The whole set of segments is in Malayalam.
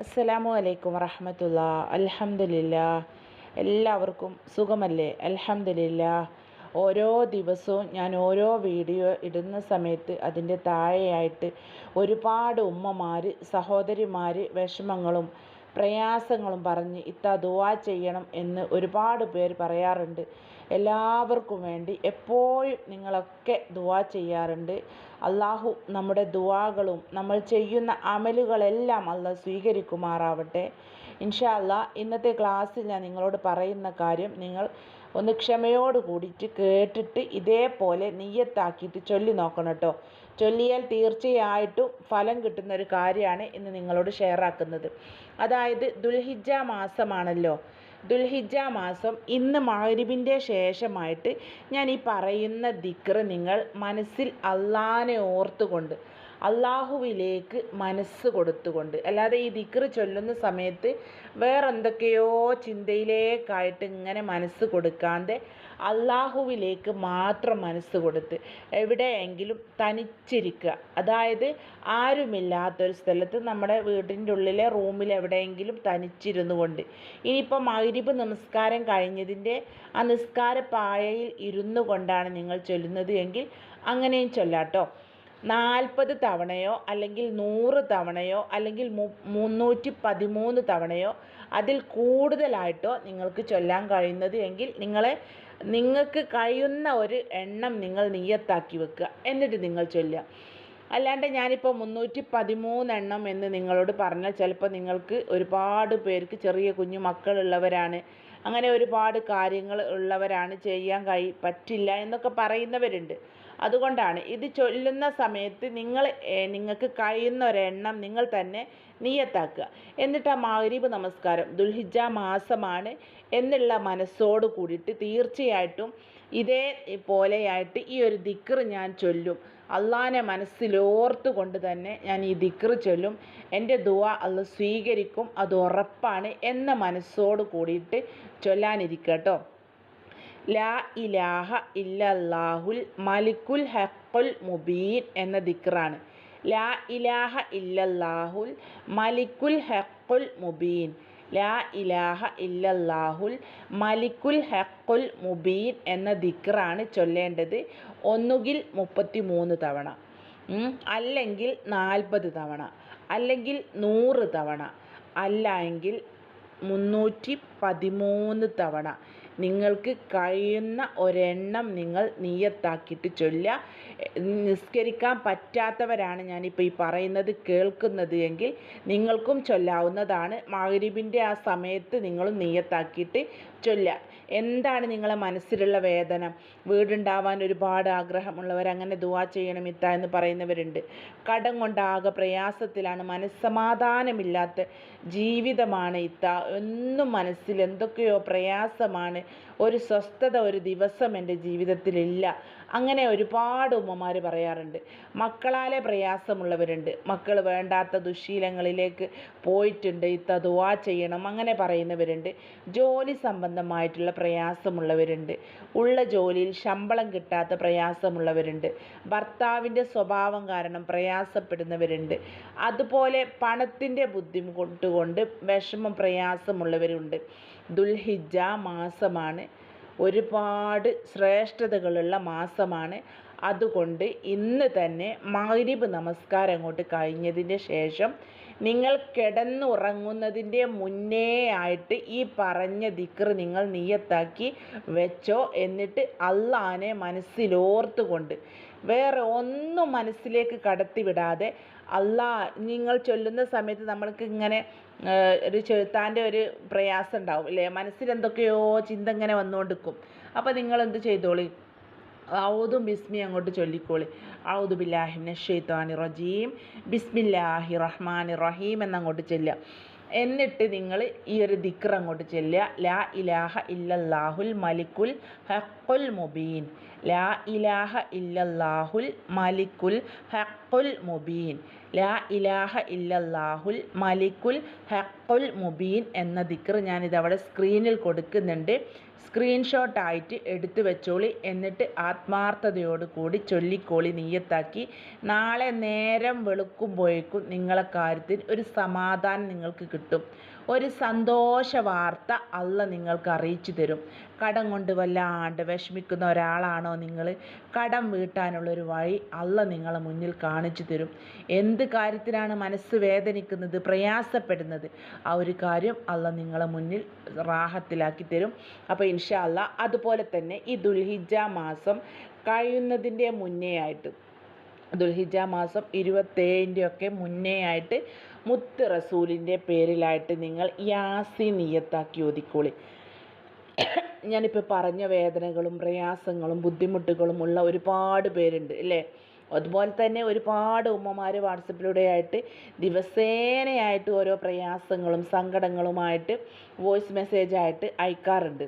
അസ്സലാമു അലൈക്കും വറഹമത്തുള്ള. അലഹമില്ല എല്ലാവർക്കും സുഖമല്ലേ? അലഹമില്ല ഓരോ ദിവസവും ഞാൻ ഓരോ വീഡിയോ ഇടുന്ന സമയത്ത് അതിന്റെ താഴെയായിട്ട് ഒരുപാട് ഉമ്മമാർ സഹോദരിമാർ വിഷമങ്ങളും പ്രയാസങ്ങളും പറഞ്ഞ് ഇത്ത ദുവാ ചെയ്യണം എന്ന് ഒരുപാട് പേർ പറയാറുണ്ട്. എല്ലാവർക്കും വേണ്ടി എപ്പോഴും നിങ്ങളൊക്കെ ദുവാ ചെയ്യാറുണ്ട്. അള്ളാഹു നമ്മുടെ ദുവാകളും നമ്മൾ ചെയ്യുന്ന അമലുകളെല്ലാം അള്ളാഹ് സ്വീകരിക്കുമാറാവട്ടെ. ഇൻഷാ ഇന്നത്തെ ക്ലാസ്സിൽ ഞാൻ നിങ്ങളോട് പറയുന്ന കാര്യം നിങ്ങൾ ഒന്ന് ക്ഷമയോട് കൂടിയിട്ട് കേട്ടിട്ട് ഇതേപോലെ നീയത്താക്കിയിട്ട് ചൊല്ലി നോക്കണം കേട്ടോ ചൊല്ലിയാൽ തീർച്ചയായിട്ടും ഫലം കിട്ടുന്ന ഒരു കാര്യമാണ് ഇന്ന് നിങ്ങളോട് ഷെയർ ആക്കുന്നത് അതായത് ദുൽഹിജ മാസമാണല്ലോ. ദുൽഹിജ മാസം ഇന്ന് മഹരിബിന്റെ ശേഷമായിട്ട് ഞാൻ ഈ പറയുന്ന ദിക്റ് നിങ്ങൾ മനസ്സിൽ അള്ളാനെ ഓർത്തുകൊണ്ട് അള്ളാഹുവിലേക്ക് മനസ്സ് കൊടുത്തുകൊണ്ട്. അല്ലാതെ ഈ ദിക്റ് ചൊല്ലുന്ന സമയത്ത് വേറെന്തൊക്കെയോ ചിന്തയിലേക്കായിട്ട് ഇങ്ങനെ മനസ്സ് കൊടുക്കാതെ അള്ളാഹുവിലേക്ക് മാത്രം മനസ്സ് കൊടുത്ത് എവിടെയെങ്കിലും തനിച്ചിരിക്കുക. അതായത് ആരുമില്ലാത്തൊരു സ്ഥലത്ത് നമ്മുടെ വീടിന്റെ ഉള്ളിലെ റൂമിൽ എവിടെയെങ്കിലും തനിച്ചിരുന്നു കൊണ്ട്. ഇനിയിപ്പോൾ മൈരിബ് നമസ്കാരം കഴിഞ്ഞതിന്റെ ആ നിസ്കാര പായയിൽ ഇരുന്നു കൊണ്ടാണ് നിങ്ങൾ ചൊല്ലുന്നത് എങ്കിൽ അങ്ങനെയും ചൊല്ലാട്ടോ നാൽപ്പത് തവണയോ അല്ലെങ്കിൽ നൂറ് തവണയോ അല്ലെങ്കിൽ മുന്നൂറ്റി പതിമൂന്ന് തവണയോ അതിൽ കൂടുതലായിട്ടോ നിങ്ങൾക്ക് ചൊല്ലാൻ കഴിയുന്നത് എങ്കിൽ നിങ്ങളെ നിങ്ങൾക്ക് കഴിയുന്ന ഒരു എണ്ണം നിങ്ങൾ നീയത്താക്കി വെക്കുക. എന്നിട്ട് നിങ്ങൾ ചൊല്ലുക. അല്ലാണ്ട് ഞാനിപ്പോൾ മുന്നൂറ്റി പതിമൂന്നെണ്ണം എന്ന് നിങ്ങളോട് പറഞ്ഞാൽ ചിലപ്പോൾ നിങ്ങൾക്ക് ഒരുപാട് പേർക്ക് ചെറിയ കുഞ്ഞു മക്കളുള്ളവരാണ്. അങ്ങനെ ഒരുപാട് കാര്യങ്ങൾ ഉള്ളവരാണ് ചെയ്യാൻ കഴി പറ്റില്ല എന്നൊക്കെ പറയുന്നവരുണ്ട്. അതുകൊണ്ടാണ് ഇത് ചൊല്ലുന്ന സമയത്ത് നിങ്ങൾ നിങ്ങൾക്ക് കഴിയുന്ന ഒരെണ്ണം നിങ്ങൾ തന്നെ നീയത്താക്കുക എന്നിട്ട് ആ മാഗ്രീബ് നമസ്കാരം ദുൽഹിജ മാസമാണ് എന്നുള്ള മനസ്സോട് കൂടിയിട്ട് തീർച്ചയായിട്ടും ഇതേ പോലെയായിട്ട് ഈ ഒരു ദിക്ർ ഞാൻ ചൊല്ലും. അള്ളാനെ മനസ്സിലോർത്ത് കൊണ്ട് തന്നെ ഞാൻ ഈ ദിക്ർ ചൊല്ലും. എന്റെ ദുവ അള്ള സ്വീകരിക്കും അത് ഉറപ്പാണ് എന്ന മനസ്സോട് കൂടിയിട്ട് ചൊല്ലാനിരിക്കട്ടോ കേട്ടോ. ലാ ഇലാഹ ഇല്ലല്ലാഹുൽ മലിക്കുൽ ഹക്കുൽ മുബീൻ എന്ന ദിക്റാണ്. ലാ ഇലാഹ ഇല്ലല്ലാഹുൽ മലിക്കുൽ ഹക്കുൽ മുബീൻ. ലാ ഇലാഹ ഇല്ലല്ലാഹുൽ മലിക്കുൽ ഹക്കുൽ മുബീൻ എന്ന ദിക്റാണ് ചൊല്ലേണ്ടത് ഒന്നുകിൽ മുപ്പത്തി മൂന്ന് തവണ അല്ലെങ്കിൽ നാൽപ്പത് തവണ അല്ലെങ്കിൽ നൂറ് തവണ അല്ല എങ്കിൽ മുന്നൂറ്റി പതിമൂന്ന് തവണ നിങ്ങൾക്ക് കഴിയുന്ന ഒരെണ്ണം നിങ്ങൾ നീയത്താക്കിയിട്ട് ചൊല്ലുക. നിസ്കരിക്കാൻ പറ്റാത്തവരാണ് ഞാനിപ്പോൾ ഈ പറയുന്നത് കേൾക്കുന്നത് എങ്കിൽ നിങ്ങൾക്കും ചൊല്ലാവുന്നതാണ്. മഗ്രിബിന്റെ ആ സമയത്ത് നിങ്ങളും നീയത്താക്കിയിട്ട് ചൊല്ലുക. എന്താണ് നിങ്ങളെ മനസ്സിലുള്ള വേദന? വീടുണ്ടാവാൻ ഒരുപാട് ആഗ്രഹമുള്ളവർ അങ്ങനെ ദുവാ ചെയ്യണം ഇത്ത എന്ന് പറയുന്നവരുണ്ട്. കടം കൊണ്ടാകെ പ്രയാസത്തിലാണ്. മനസ്സമാധാനമില്ലാത്ത ജീവിതമാണ് ഇത്ത. എന്നും മനസ്സിൽ എന്തൊക്കെയോ പ്രയാസമാണ്. ഒരു സ്വസ്ഥത ഒരു ദിവസം എന്റെ ജീവിതത്തിലില്ല. അങ്ങനെ ഒരുപാട് ഉമ്മമാർ പറയാറുണ്ട്. മക്കളാലെ പ്രയാസമുള്ളവരുണ്ട്. മക്കൾ വേണ്ടാത്ത ദുശീലങ്ങളിലേക്ക് പോയിട്ടുണ്ട്. ഇത്ത ദുവാ ചെയ്യണം. അങ്ങനെ പറയുന്നവരുണ്ട്. ജോലി സംബന്ധമായിട്ടുള്ള പ്രയാസമുള്ളവരുണ്ട്. ഉള്ള ജോലിയിൽ ശമ്പളം കിട്ടാത്ത പ്രയാസമുള്ളവരുണ്ട്. ഭർത്താവിന്റെ സ്വഭാവം കാരണം പ്രയാസപ്പെടുന്നവരുണ്ട്. അതുപോലെ പണത്തിന്റെ ബുദ്ധിമുട്ട് കൊണ്ട് വിഷമം പ്രയാസമുള്ളവരുണ്ട്. ദുൽഹിജ മാസമാണ്. ഒരുപാട് ശ്രേഷ്ഠതകളുള്ള മാസമാണ്. അതുകൊണ്ട് ഇന്ന് തന്നെ മഗ്രിബ് നമസ്കാരം അങ്ങോട്ട് കഴിഞ്ഞതിന് ശേഷം നിങ്ങൾ കിടന്നുറങ്ങുന്നതിന്റെ മുന്നേ ആയിട്ട് ഈ പറഞ്ഞ ദിക്ർ നിങ്ങൾ നീയത്താക്കി വെച്ചോ എന്നിട്ട് അള്ളാനെ മനസ്സിലോർത്തുകൊണ്ട് വേറെ ഒന്നും മനസ്സിലേക്ക് കടത്തിവിടാതെ അള്ളാ നിങ്ങൾ ചൊല്ലുന്ന സമയത്ത് നമ്മൾക്ക് ഇങ്ങനെ ഒരു ചെലുത്താന്റെ ഒരു പ്രയാസം ഉണ്ടാവും അല്ലേ മനസ്സിൽ എന്തൊക്കെയോ ചിന്ത ഇങ്ങനെ വന്നുകൊണ്ടിരിക്കും. അപ്പോൾ നിങ്ങൾ എന്ത് ചെയ്തോളി? ഔദും ബിസ്മി അങ്ങോട്ട് ചൊല്ലിക്കോളി. ഔദു ബില്ലാഹിമിന ഷെയ്ത്താനി റജീം ബിസ്മില്ലാഹി റഹ്മാനി റഹീം എന്നങ്ങോട്ട് ചെല്ലുക. എന്നിട്ട് നിങ്ങൾ ഈ ഒരു ദിക്ർ അങ്ങോട്ട് ചെല്ലുക. ലാ ഇലാഹ ഇല്ലല്ലാഹുൽ മലിക്കുൽ ഹക്കുൽ മുബീൻ. ലാ ഇലാഹ ഇല്ലല്ലാഹുൽ മലിക്കുൽ ഹക്കുൽ മുബീൻ. ലാ ഇലാഹ ഇല്ലല്ലാഹുൽ മലിക്കുൽ ഹക്കുൽ മുബീൻ എന്ന ദിക്ർ ഞാനിതവിടെ സ്ക്രീനിൽ കൊടുക്കുന്നുണ്ട്. സ്ക്രീൻഷോട്ടായിട്ട് എടുത്തു വെച്ചോളി. എന്നിട്ട് ആത്മാർത്ഥതയോട് കൂടി ചൊല്ലിക്കോളി നീയത്താക്കി നാളെ നേരം വെളുക്കുമ്പോഴേക്കും നിങ്ങളെ കാര്യത്തിൽ ഒരു സമാധാനം നിങ്ങൾക്ക് കിട്ടും. ഒരു സന്തോഷ വാർത്ത അല്ല നിങ്ങൾക്ക് അറിയിച്ചു തരും. കടം കൊണ്ട് വല്ലാണ്ട് വിഷമിക്കുന്ന ഒരാളാണോ നിങ്ങൾ? കടം വീട്ടാനുള്ളൊരു വഴി അല്ല നിങ്ങളെ മുന്നിൽ കാണിച്ചു തരും. എന്ത് കാര്യത്തിനാണ് മനസ്സ് വേദനിക്കുന്നത് പ്രയാസപ്പെടുന്നത്? ആ ഒരു കാര്യം അല്ല നിങ്ങളെ മുന്നിൽ റാഹത്തിലാക്കി തരും. അപ്പോൾ ഇൻഷാ അല്ല അതുപോലെ തന്നെ ഈ ദുൽഹിജ മാസം കഴിയുന്നതിന്റെ മുന്നേ ആയിട്ട് ദുൽഹിജ മാസം ഇരുപത്തേഴിന്റെ ഒക്കെ മുന്നേ ആയിട്ട് മുത്ത് റസൂലിന്റെ പേരിലായിട്ട് നിങ്ങൾ യാസി നിയത്താക്കി ഒതുക്കോളി ഞാനിപ്പോൾ പറഞ്ഞ വേദനകളും പ്രയാസങ്ങളും ബുദ്ധിമുട്ടുകളും ഉള്ള ഒരുപാട് പേരുണ്ട് അല്ലേ? അതുപോലെ തന്നെ ഒരുപാട് ഉമ്മമാർ വാട്സപ്പിലൂടെ ആയിട്ട് ദിവസേനയായിട്ട് ഓരോ പ്രയാസങ്ങളും സങ്കടങ്ങളുമായിട്ട് വോയിസ് മെസ്സേജായിട്ട് അയക്കാറുണ്ട്.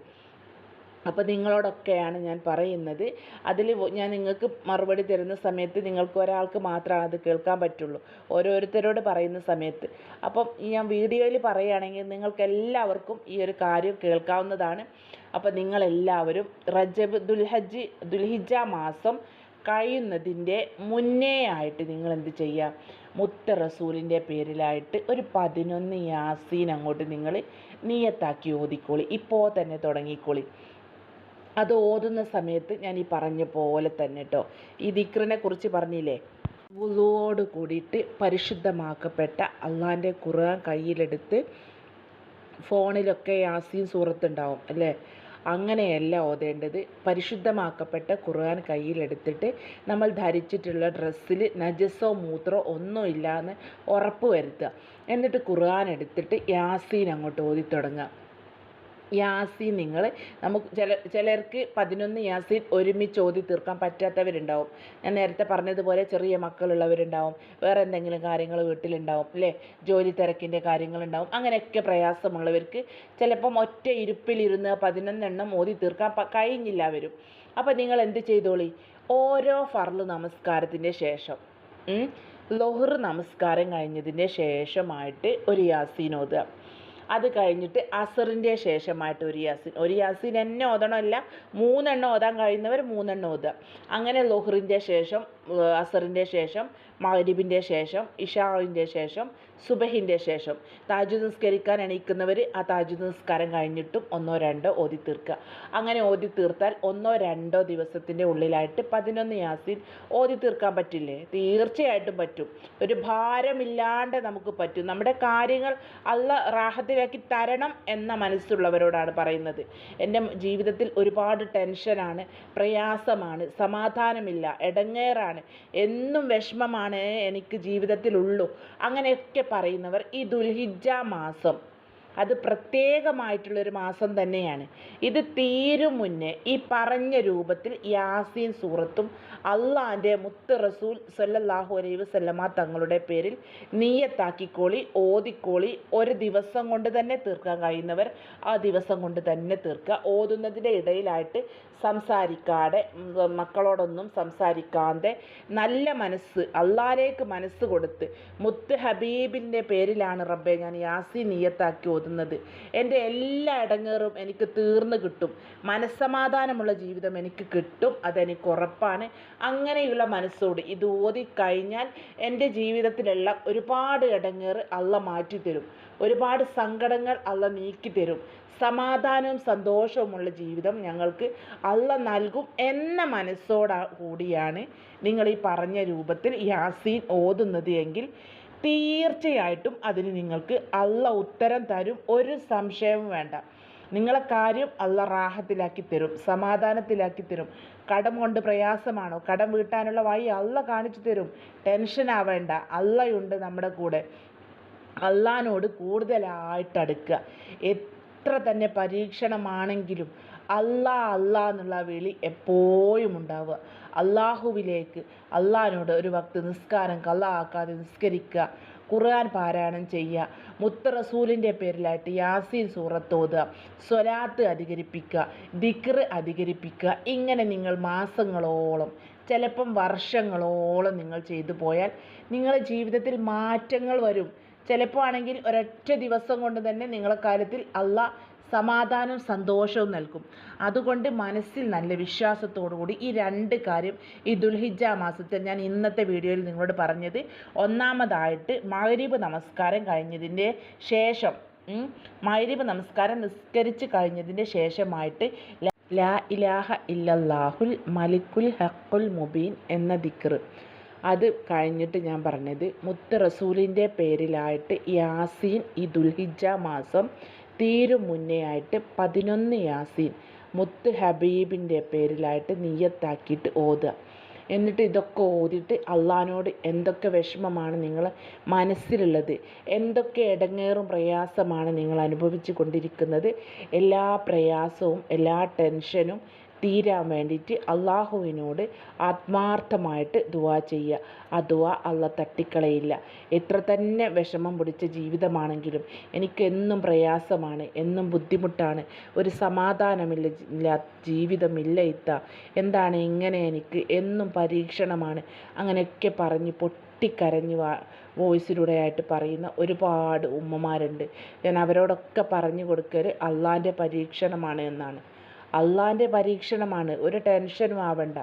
അപ്പോൾ നിങ്ങളോടൊക്കെയാണ് ഞാൻ പറയുന്നത്. അതിൽ ഞാൻ നിങ്ങൾക്ക് മറുപടി തരുന്ന സമയത്ത് നിങ്ങൾക്ക് ഒരാൾക്ക് മാത്രമാണ് അത് കേൾക്കാൻ പറ്റുള്ളൂ. ഓരോരുത്തരോട് പറയുന്ന സമയത്ത്. അപ്പം ഞാൻ വീഡിയോയിൽ പറയുകയാണെങ്കിൽ നിങ്ങൾക്ക് എല്ലാവർക്കും ഈ ഒരു കാര്യം കേൾക്കാവുന്നതാണ്. അപ്പോൾ നിങ്ങളെല്ലാവരും റജബ് ദുൽഹജ്ജ് ദുൽഹിജ മാസം കഴിയുന്നതിന്റെ മുന്നേ ആയിട്ട് നിങ്ങൾ എന്ത് ചെയ്യുക? മുത്ത റസൂലിന്റെ പേരിലായിട്ട് ഒരു പതിനൊന്ന് യാസീൻ അങ്ങോട്ട് നിങ്ങൾ നീയത്താക്കി ഓതിക്കോളി. ഇപ്പോൾ തന്നെ തുടങ്ങിക്കോളി. അത് ഓതുന്ന സമയത്ത് ഞാൻ ഈ പറഞ്ഞ പോലെ തന്നെ കേട്ടോ ഈ ദിക്റിനെ കുറിച്ച് പറഞ്ഞില്ലേ? വുളുവോട് കൂടിയിട്ട് പരിശുദ്ധമാക്കപ്പെട്ട അള്ളാന്റെ ഖുർആൻ കയ്യിലെടുത്ത് ഫോണിലൊക്കെ യാസീൻ സൂറത്തുണ്ടാവും അല്ലേ? അങ്ങനെയല്ല ഓതേണ്ടത്. പരിശുദ്ധമാക്കപ്പെട്ട ഖുർആൻ കയ്യിലെടുത്തിട്ട് നമ്മൾ ധരിച്ചിട്ടുള്ള ഡ്രസ്സിൽ നജസോ മൂത്രോ ഒന്നും ഇല്ലാന്ന് ഉറപ്പ് വരുത്തുക. എന്നിട്ട് ഖുർആൻ എടുത്തിട്ട് യാസീൻ അങ്ങോട്ട് ഓതി തുടങ്ങുക യാസീൻ നിങ്ങൾ നമുക്ക് ചില ചിലർക്ക് പതിനൊന്ന് യാസീൻ ഒരുമിച്ച് ഓതി തീർക്കാൻ പറ്റാത്തവരുണ്ടാവും. ഞാൻ നേരത്തെ പറഞ്ഞതുപോലെ ചെറിയ മക്കളുള്ളവരുണ്ടാവും. വേറെ എന്തെങ്കിലും കാര്യങ്ങൾ വീട്ടിലുണ്ടാവും അല്ലേ? ജോലി തിരക്കിന്റെ കാര്യങ്ങളുണ്ടാവും. അങ്ങനെയൊക്കെ പ്രയാസമുള്ളവർക്ക് ചിലപ്പം ഒറ്റ ഇരുപ്പിലിരുന്ന് പതിനൊന്നെണ്ണം ഓതി തീർക്കാൻ കഴിഞ്ഞില്ല വരും. അപ്പോൾ നിങ്ങൾ എന്ത് ചെയ്തോളി? ഓരോ ഫർൾ നമസ്കാരത്തിന്റെ ശേഷം ലൊഹർ നമസ്കാരം കഴിഞ്ഞതിന്റെ ശേഷമായിട്ട് ഒരു യാസീൻ ഓതുക. അത് കഴിഞ്ഞിട്ട് അസറിന്റെ ശേഷമായിട്ട് ഒരു യാസീൻ ഒരു യാസീൻ എന്നെ ഓതണമല്ല മൂന്നെണ്ണം ഓതാൻ കഴിയുന്നവർ മൂന്നെണ്ണം ഓതുക. അങ്ങനെ ലൊഹറിന്റെ ശേഷം അസറിന്റെ ശേഷം മഗ്രിബിന്റെ ശേഷം ഇഷാവിന്റെ ശേഷം സുബഹിന്റെ ശേഷം. താജ് നിസ്കരിക്കാൻ എണീക്കുന്നവർ ആ താജ് നിസ്കാരം കഴിഞ്ഞിട്ടും ഒന്നോ രണ്ടോ ഓതി തീർക്കുക. അങ്ങനെ ഓതി തീർത്താൽ ഒന്നോ രണ്ടോ ദിവസത്തിന്റെ ഉള്ളിലായിട്ട് പതിനൊന്ന് യാസിൻ ഓതി തീർക്കാൻ പറ്റില്ലേ? തീർച്ചയായിട്ടും പറ്റും. ഒരു ഭാരമില്ലാണ്ട് നമുക്ക് പറ്റും. നമ്മുടെ കാര്യങ്ങൾ അല്ല റാഹത്തിലാക്കി തരണം എന്ന മനസ്സുള്ളവരോടാണ് പറയുന്നത്. എന്റെ ജീവിതത്തിൽ ഒരുപാട് ടെൻഷനാണ് പ്രയാസമാണ് സമാധാനമില്ല ഇടങ്ങേറാണ് എന്നും വിഷമമാണ് എനിക്ക് ജീവിതത്തിലുള്ളൂ. അങ്ങനെയൊക്കെ പറയുന്നവർ ഈ ദുൽഹിജ മാസം അത് പ്രത്യേകമായിട്ടുള്ളൊരു മാസം തന്നെയാണ്. ഇത് തീരും മുന്നേ ഈ പറഞ്ഞ രൂപത്തിൽ യാസീൻ സൂറത്തും അള്ളാന്റെ മുത്ത് റസൂൽ സല്ലല്ലാഹു അലൈഹി വസല്ലമ തങ്ങളുടെ പേരിൽ നീയത്താക്കിക്കോളി ഓതിക്കോളി ഒരു ദിവസം കൊണ്ട് തന്നെ തീർക്കാൻ കഴിയുന്നവർ ആ ദിവസം കൊണ്ട് തന്നെ തീർക്കുക. ഓതുന്നതിന്റെ ഇടയിലായിട്ട് സംസാരിക്കാതെ മക്കളോടൊന്നും സംസാരിക്കാതെ നല്ല മനസ്സ് അള്ളാലേക്ക് മനസ്സ് കൊടുത്ത് മുത്ത് ഹബീബിന്റെ പേരിലാണ് റബ്ബെ ഞാൻ യാസി നിയത്താക്കി ഓതുന്നത് എന്റെ എല്ലാ ഇടങ്ങേറും എനിക്ക് തീർന്നു കിട്ടും. മനസ്സമാധാനമുള്ള ജീവിതം എനിക്ക് കിട്ടും. അതെനിക്ക് ഉറപ്പാണ്. അങ്ങനെയുള്ള മനസ്സോട് ഇത് ഓതിക്കഴിഞ്ഞാൽ എന്റെ ജീവിതത്തിലുള്ള ഒരുപാട് ഇടങ്ങേറ് അള്ള മാറ്റിത്തരും. ഒരുപാട് സങ്കടങ്ങൾ അള്ള നീക്കിത്തരും. സമാധാനവും സന്തോഷവുമുള്ള ജീവിതം ഞങ്ങൾക്ക് അള്ള നൽകും എന്ന മനസ്സോട കൂടിയാണ് നിങ്ങൾ ഈ പറഞ്ഞ രൂപത്തിൽ യാസീൻ ഓതുന്നത് എങ്കിൽ തീർച്ചയായിട്ടും അതിന് നിങ്ങൾക്ക് അള്ള ഉത്തരം തരും. ഒരു സംശയവും വേണ്ട. നിങ്ങളെ കാര്യം അള്ള റാഹത്തിലാക്കി തരും സമാധാനത്തിലാക്കി തരും. കടം കൊണ്ട് പ്രയാസമാണോ? കടം വീട്ടാനുള്ള വഴി അള്ള കാണിച്ചു തരും. ടെൻഷൻ ആവേണ്ട. അള്ളയുണ്ട് നമ്മുടെ കൂടെ. അള്ളാനോട് കൂടുതലായിട്ട് അടുക്കുക. എത്ര തന്നെ പരീക്ഷണമാണെങ്കിലും അല്ലാ അല്ലാ എന്നുള്ള വിളി എപ്പോഴും ഉണ്ടാവുക. അള്ളാഹുവിലേക്ക് അള്ളാഹിനോട് ഒരു വക്ത് നിസ്കാരം കള്ളാക്കാതെ നിസ്കരിക്കുക ഖുർആൻ പാരായണം ചെയ്യുക മുത്ത റസൂലിന്റെ പേരിലായിട്ട് യാസീൻ സൂറത്ത് ഓതുക സ്വലാത്ത് അധികരിപ്പിക്കുക ദിക്ർ അധികരിപ്പിക്കുക ഇങ്ങനെ നിങ്ങൾ മാസങ്ങളോളം ചിലപ്പം വർഷങ്ങളോളം നിങ്ങൾ ചെയ്തു പോയാൽ നിങ്ങളുടെ ജീവിതത്തിൽ മാറ്റങ്ങൾ വരും. ചിലപ്പോൾ ആണെങ്കിൽ ഒരൊറ്റ ദിവസം കൊണ്ട് തന്നെ നിങ്ങളെ കാര്യത്തിൽ അള്ളാഹ് സമാധാനവും സന്തോഷവും നൽകും. അതുകൊണ്ട് മനസ്സിൽ നല്ല വിശ്വാസത്തോടുകൂടി ഈ രണ്ട് കാര്യം ഈ ദുൽഹിജ മാസത്തിൽ ഞാൻ ഇന്നത്തെ വീഡിയോയിൽ നിങ്ങളോട് പറഞ്ഞത്. ഒന്നാമതായിട്ട് മഗ്രിബ് നമസ്കാരം കഴിഞ്ഞതിന്റെ ശേഷം മഗ്രിബ് നമസ്കാരം നിസ്കരിച്ച് കഴിഞ്ഞതിന്റെ ശേഷമായിട്ട് ലാ ഇലാഹ ഇല്ലല്ലാഹുൽ മലിക്കുൽ ഹക്കുൽ മുബീൻ എന്ന ദിക്ർ അത് കഴിഞ്ഞിട്ട് ഞാൻ പറഞ്ഞത് മുത്ത് റസൂലിന്റെ പേരിലായിട്ട് യാസീൻ ഈ ദുൽഹിജ മാസം തീരും മുന്നേ ആയിട്ട് പതിനൊന്ന് യാസീൻ മുത്ത് ഹബീബിന്റെ പേരിലായിട്ട് നീയത്താക്കിയിട്ട് ഓതുക. എന്നിട്ട് ഇതൊക്കെ ഓതിയിട്ട് അള്ളഹാനോട് എന്തൊക്കെ വിഷമമാണ് നിങ്ങൾ മനസ്സിലുള്ളത് എന്തൊക്കെ ഇടങ്ങേറും പ്രയാസമാണ് നിങ്ങൾ അനുഭവിച്ചു കൊണ്ടിരിക്കുന്നത് എല്ലാ പ്രയാസവും എല്ലാ ടെൻഷനും തീരാൻ വേണ്ടിയിട്ട് അള്ളാഹുവിനോട് ആത്മാർത്ഥമായിട്ട് ദുവാ ചെയ്യുക. ആ ദുവാ അള്ള തട്ടിക്കളയില്ല. എത്ര തന്നെ വിഷമം പിടിച്ച ജീവിതമാണെങ്കിലും എനിക്കെന്നും പ്രയാസമാണ് എന്നും ബുദ്ധിമുട്ടാണ്. ഒരു സമാധാനമില്ല ഇല്ല ജീവിതമില്ല ഇത്ത. എന്താണ് ഇങ്ങനെ എനിക്ക്? എന്നും പരീക്ഷണമാണ്. അങ്ങനെയൊക്കെ പറഞ്ഞ് പൊട്ടിക്കരഞ്ഞ് വാ വോയിസിലൂടെ ആയിട്ട് പറയുന്ന ഒരുപാട് ഉമ്മമാരുണ്ട്. ഞാൻ അവരോടൊക്കെ പറഞ്ഞു കൊടുക്കൽ അള്ളാന്റെ പരീക്ഷണമാണ് എന്നാണ്. അള്ളാന്റെ പരീക്ഷണമാണ്. ഒരു ടെൻഷനും ആവണ്ട.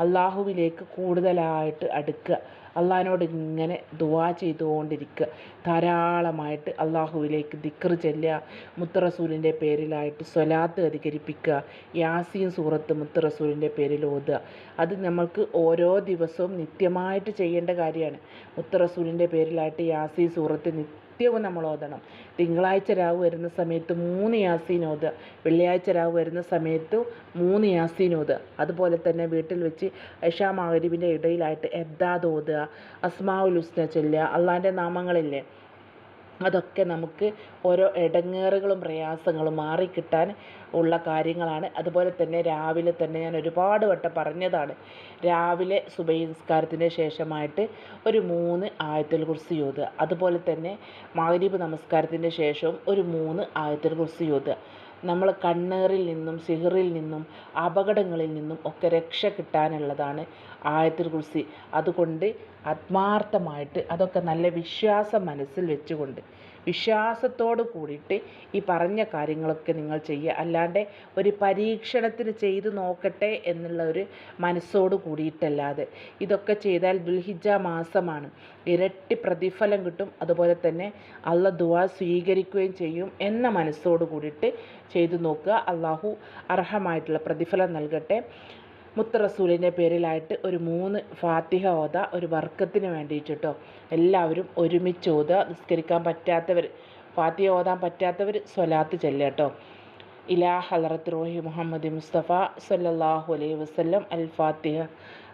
അള്ളാഹുവിലേക്ക് കൂടുതലായിട്ട് അടുക്കുക. അള്ളാഹിനോട് ഇങ്ങനെ ദുവാ ചെയ്തുകൊണ്ടിരിക്കുക. ധാരാളമായിട്ട് അള്ളാഹുവിലേക്ക് ദിക്ർ ചെല്ലുക. മുത്തറസൂലിന്റെ പേരിലായിട്ട് സ്വലാത്ത് അധികരിപ്പിക്കുക. യാസീൻ സൂറത്ത് മുത്തറസൂലിന്റെ പേരിൽ ഓതുക. അത് നമ്മൾക്ക് ഓരോ ദിവസവും നിത്യമായിട്ട് ചെയ്യേണ്ട കാര്യമാണ്. മുത്തറസൂലിന്റെ പേരിലായിട്ട് യാസീൻ സൂറത്ത് നിത്യവും നമ്മൾ ഓതണം. തിങ്കളാഴ്ച രാവ് വരുന്ന സമയത്ത് മൂന്ന് യാസീൻ ഓത്. വെള്ളിയാഴ്ച രാവ് വരുന്ന സമയത്ത് മൂന്ന് യാസീൻ ഓത്. അതുപോലെ തന്നെ വീട്ടിൽ വെച്ച് ഇഷാ മഗ്രിബിന്റെ ഇടയിലായിട്ട് എദ്ദാദ് ഓതുക അസ്മാവുൽ ഹുസ്ന ചൊല്ലുക അള്ളാന്റെ നാമങ്ങളില്ലേ? അതൊക്കെ നമുക്ക് ഓരോ ഇടങ്ങേറുകളും പ്രയാസങ്ങളും മാറിക്കിട്ടാൻ ഉള്ള കാര്യങ്ങളാണ്. അതുപോലെ തന്നെ രാവിലെ തന്നെ ഞാൻ ഒരുപാട് വട്ടം പറഞ്ഞതാണ്. രാവിലെ സുബൈ നിസ്കാരത്തിന് ശേഷമായിട്ട് ഒരു മൂന്ന് ആയത്തുൽ കുർസി ഓതുക. അതുപോലെ തന്നെ മഗ്രിബ് നമസ്കാരത്തിന് ശേഷവും ഒരു മൂന്ന് ആയത്തുൽ കുർസി ഓതുക. നമ്മൾ കണ്ണേറിൽ നിന്നും സിഹറിൽ നിന്നും അപകടങ്ങളിൽ നിന്നും ഒക്കെ രക്ഷ കിട്ടാനുള്ളതാണ് ആയത്തുൽ കുർസി. അതുകൊണ്ട് ആത്മാർത്ഥമായിട്ട് അതൊക്കെ നല്ല വിശ്വാസം മനസ്സിൽ വെച്ചുകൊണ്ട് വിശ്വാസത്തോട് കൂടിയിട്ട് ഈ പറഞ്ഞ കാര്യങ്ങളൊക്കെ നിങ്ങൾ ചെയ്യുക. അല്ലാണ്ട് ഒരു പരീക്ഷണത്തിന് ചെയ്ത് നോക്കട്ടെ എന്നുള്ള ഒരു മനസ്സോട് കൂടിയിട്ടല്ലാതെ ഇതൊക്കെ ചെയ്താൽ ദുൽഹിജ മാസമാണ്. ഇരട്ടി പ്രതിഫലം കിട്ടും. അതുപോലെ തന്നെ അള്ള ദുവാ സ്വീകരിക്കുകയും ചെയ്യും എന്ന മനസ്സോട് കൂടിയിട്ട് ചെയ്തു നോക്കുക. അള്ളാഹു അർഹമായിട്ടുള്ള പ്രതിഫലം നൽകട്ടെ. മുത്ത് റസൂലിന്റെ പേരിലായിട്ട് ഒരു മൂന്ന് ഫാത്തിഹ ഓത ഒരു വർക്കത്തിന് വേണ്ടിയിട്ട് എല്ലാവരും ഒരുമിച്ച് ഓത നിസ്കരിക്കാൻ പറ്റാത്തവർ ഫാത്തിഹ ഓതാൻ പറ്റാത്തവർ സ്വലാത്ത് ചെല്ലുക ഇലാ ഹലറത്ത് റോഹി മുഹമ്മദ് മുസ്തഫ സല്ലല്ലാഹു അലൈഹി വസല്ലം അൽ ഫാത്തിഹ.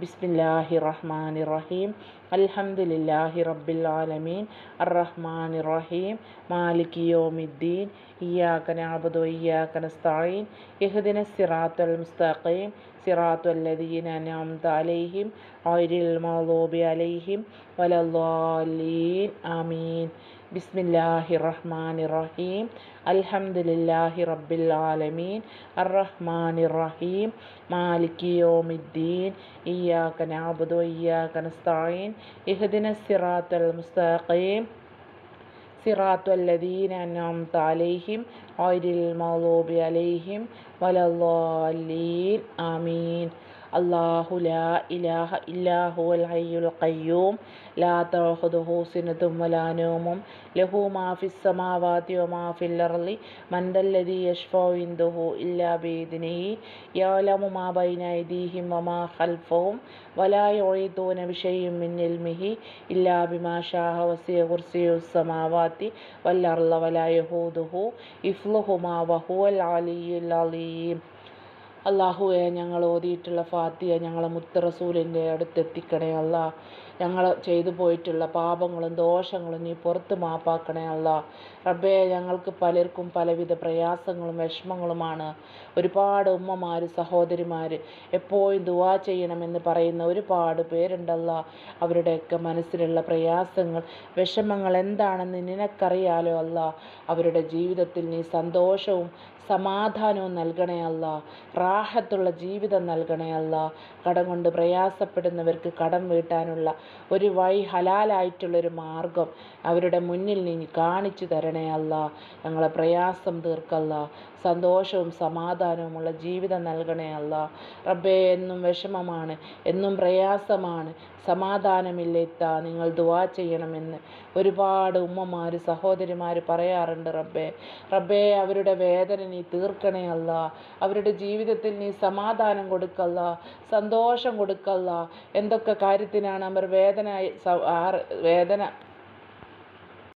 ബിസ്മില്ലാഹി റഹ്മാൻ റഹീം അൽഹംദുലില്ലാഹി റബ്ബിൽ ആലമീൻ അറഹ്മാൻ റഹീം മാലിക് യോമിദ്ദീൻ. ഇയാക്കന അബുദു ഇയാക്കന സ്ഥായീൻ ഇഹ്ദിന സിറാത്തുൽ മുസ്തഖീം. സിറാത്തുൽ ലദീന അനാംത അലൈഹിം. ഐരിൽ മൗലൂബി അലൈഹിം. വലല്ലാലീൻ ആമീൻ. عليهم ولا الضالين آمين بسم الله الرحمن الرحيم الحمد لله رب العالمين الرحمن الرحيم مالك يوم الدين إياك نعبد وإياك نستعين اهدنا الصراط المستقيم صراط الذين أنعمت عليهم غير المغضوب عليهم ولا الضالين آمين അള്ളാഹു ലാ ഇലാഹ ഇല്ലാഹു അൽ ഹയ്യുൽ ഖയ്യൂം. ലാ തഅഖുദുഹു സിനതും വലാ നൗമും. ലഹു മാ ഫിസ് സമാവാതി വമാ ഫിൽ അർളി. മൻ ദല്ലദി യശ്ഫഉ ഇൻദഹു ഇല്ലാ ബിഇദ്നിഹി. യഅലമു മാ ബൈന അയ്ദീഹിം വമാ ഖൽഫഹും വലാ യുഈതൂന ബിശൈഇൻ മിൻ ഇൽമിഹി. ഇല്ലാ ബിമാ ശാഅ വസിയ കുർസിയുസ് സമാവാതി വൽ അർളി വലാ യഹൂദുഹു. ഹിഫ്ളുഹുമാ വഹുവൽ അലിയുൽ അലീം. അള്ളാഹുവെ ഞങ്ങൾ ഓതിയിട്ടുള്ള ഫാത്തിയ ഞങ്ങളെ മുത്ത് റസൂലിന്റെ അടുത്തെത്തിക്കണേ അല്ലാ ഞങ്ങൾ ചെയ്തു പോയിട്ടുള്ള പാപങ്ങളും ദോഷങ്ങളും നീ പുറത്ത് മാപ്പാക്കണേ അല്ല റബ്ബേ ഞങ്ങൾക്ക് പലർക്കും പലവിധ പ്രയാസങ്ങളും വിഷമങ്ങളുമാണ്. ഒരുപാട് ഉമ്മമാർ സഹോദരിമാർ എപ്പോഴും ദുവാ ചെയ്യണമെന്ന് പറയുന്ന ഒരുപാട് പേരുണ്ടല്ല അവരുടെയൊക്കെ മനസ്സിലുള്ള പ്രയാസങ്ങൾ വിഷമങ്ങൾ എന്താണെന്ന് നിനക്കറിയാലോ അല്ല അവരുടെ ജീവിതത്തിൽ നീ സന്തോഷവും സമാധാനവും നൽകണേ അല്ല റാഹത്തുള്ള ജീവിതം നൽകണേ അല്ല കടം കൊണ്ട് പ്രയാസപ്പെടുന്നവർക്ക് കടം വീട്ടാനുള്ള ഒരു വഴി ഹലാലായിട്ടുള്ളൊരു മാർഗം അവരുടെ മുന്നിൽ നീ കാണിച്ചു തരണേ അല്ല. ഞങ്ങളെ പ്രയാസം തീർക്കല്ല. സന്തോഷവും സമാധാനവുമുള്ള ജീവിതം നൽകണേ അല്ല. റബ്ബേ എന്നും വിഷമമാണ് എന്നും പ്രയാസമാണ്. സമാധാനമില്ലെത്ത നിങ്ങൾ ദുവാ ചെയ്യണമെന്ന് ഒരുപാട് ഉമ്മമാർ സഹോദരിമാർ പറയാറുണ്ട് റബ്ബേ. റബ്ബേ അവരുടെ വേദന നീ തീർക്കണേ അല്ല. അവരുടെ ജീവിതത്തിൽ നീ സമാധാനം കൊടുക്കല്ല സന്തോഷം കൊടുക്കല്ല. എന്തൊക്കെ കാര്യത്തിനാണ് അവർ വേദന വേദന